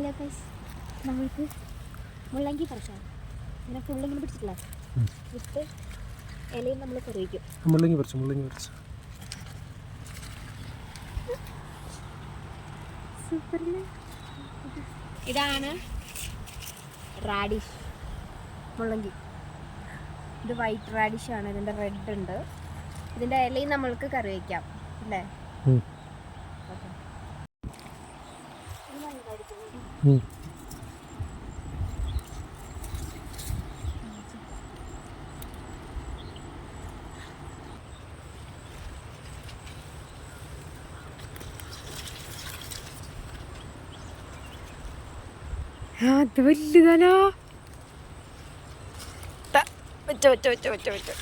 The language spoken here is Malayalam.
ഹലോ ഗൈസ് നമ്മൾക്ക് മുള്ളങ്കി പറിച്ചാണ് ഇങ്ങനെ ഫുള്ള് ഇങ്ങനെ പിടിച്ചിട്ടില്ല. വിത്ത് ഇലയും നമ്മൾ കറി മുള്ളങ്കി പറിച്ചു മുള്ളങ്കി പറിച്ചു. സൂപ്പറിൽ ഇതാണ് റാഡിഷ് മുള്ളങ്കി. ഇത് വൈറ്റ് റാഡിഷ് ആണ്. ഇതിന്റെ റെഡ് ഉണ്ട്. ഇതിന്റെ ഇലയും നമ്മൾക്ക് കറി വയ്ക്കാം അല്ലേ? അത് വലുതല്ലോ വെച്ചോ വെച്ചോ വെച്ചോ വെച്ചോ വെച്ചോ